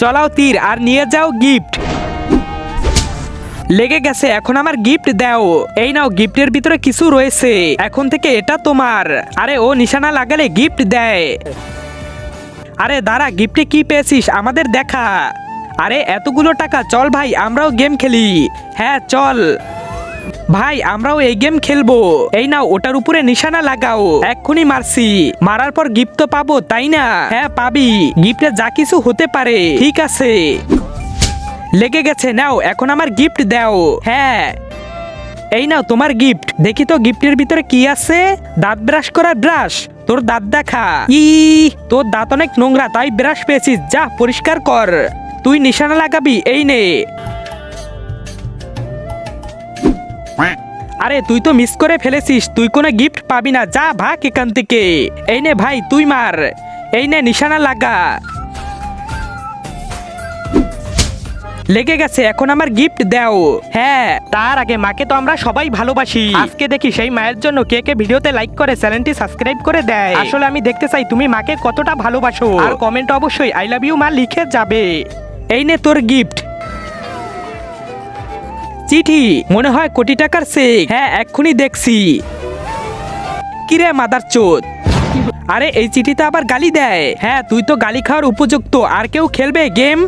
চলাও তীর আর নিয়ে যাও গিফট। লেগে গেছে, এখন আমার গিফট দাও। এই নাও, গিফটের ভিতরে কিছু রয়েছে। এখন থেকে এটা তোমার। আরে, ও নিশানা লাগালে গিফট দেয়। আরে, দাঁড়া, গিফটে কি পেয়েছিস? আমাদের দেখা। আরে, এতগুলো টাকা, চল ভাই, আমরাও গেম খেলি। হ্যাঁ চল। ভাই, আমরাও এই গেম খেলব। এই নাও, ওটার উপরে নিশানা লাগাও। এক্ষুনি মারছি। মারার পর গিফট তো পাবো, তাই না? হ্যাঁ পাবি। গিফটে যা কিছু হতে পারে। ঠিক আছে। লেগে গেছে, নাও, এখন আমার গিফট দাও। হ্যাঁ। এই নাও, তোমার গিফট দেখি তো গিফটের ভিতরে কি আছে? দাঁত ব্রাশ করার ব্রাশ। তোর দাঁত দেখা। ই, তোর দাঁত অনেক নোংরা, তাই ব্রাশ পেয়েছিস। যা, পরিষ্কার কর। তুই নিশানা লাগাবি, এই নে। আরে, তুই তো মিস করে ফেলেছিস। তুই কোনো গিফট পাবি না। যা, ভাগ এখান থেকে। এই নে ভাই, তুই মার। এই নে, নিশানা লাগা। লেগে গেছে, এখন আমার গিফট দাও। হ্যাঁ তার আগে মাকে তো আমরা সবাই ভালোবাসি। আজকে দেখি সেই মায়ের জন্য কে কে ভিডিওতে লাইক করে, চ্যানেলটি সাবস্ক্রাইব করে দেয়। আসলে আমি দেখতে চাই, তুমি মাকে কতটা ভালোবাসো। আর কমেন্ট অবশ্যই আই লাভ ইউ মা লিখে যাবে। এই নে তোর গিফট চিঠি। মনে হয় কোটি টাকার চেক। হ্যাঁ এক্ষুনি দেখছি। কিরে, মাদার চোদ? আরে, এই চিঠিতে আবার গালি দেয়। হ্যাঁ তুই তো গালি খাওয়ার উপযুক্ত। আর কেউ খেলবে, গেম?